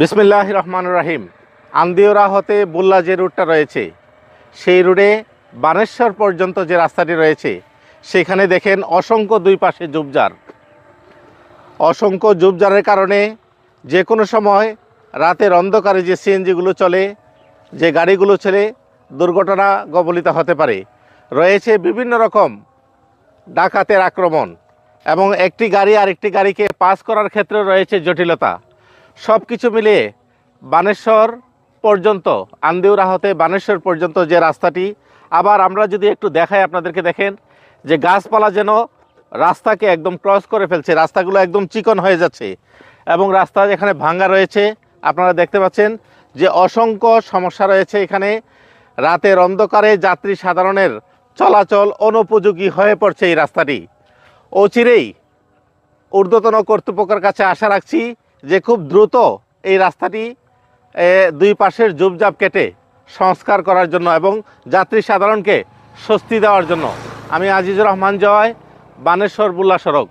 বিসমিল্লাহ রহমান রাহিম। আন্দিওরা হতে বুল্লা যে রুটটা রয়েছে, সেই রুটে বানেশ্বর পর্যন্ত যে রাস্তাটি রয়েছে, সেখানে দেখেন অসংখ্য দুই পাশে জুবজার। অসংখ্য জুবজারের কারণে যে কোনো সময় রাতের অন্ধকারে যে সিএনজিগুলো চলে, যে গাড়িগুলো চলে, দুর্ঘটনা কবলিত হতে পারে। রয়েছে বিভিন্ন রকম ডাকাতের আক্রমণ এবং একটি গাড়ি আরেকটি গাড়িকে পাস করার ক্ষেত্রে রয়েছে জটিলতা। সব কিছু মিলিয়ে বানেশ্বর পর্যন্ত, আন্দিউরা হতে বানেশ্বর পর্যন্ত যে রাস্তাটি। আবার আমরা যদি একটু দেখাই আপনাদেরকে দেখেন, যে গাছপালা যেন রাস্তাকে একদম ক্রস করে ফেলছে, রাস্তাগুলো একদম চিকন হয়ে যাচ্ছে এবং রাস্তা যেখানে ভাঙ্গা রয়েছে। আপনারা দেখতে পাচ্ছেন যে অসংখ্য সমস্যা রয়েছে এখানে। রাতের অন্ধকারে যাত্রী সাধারণের চলাচল অনুপযোগী হয়ে পড়ছে এই রাস্তাটি। অচিরেই ঊর্ধ্বতন কর্তৃপক্ষের কাছে আশা রাখছি যে খুব দ্রুত এই রাস্তাটি দুই পাশের জুবজাব কেটে সংস্কার করার জন্য এবং যাত্রী সাধারণকে স্বস্তি দেওয়ার জন্য। আমি আজিজুর রহমান জয়, বানেশ্বর বুল্লা সড়ক।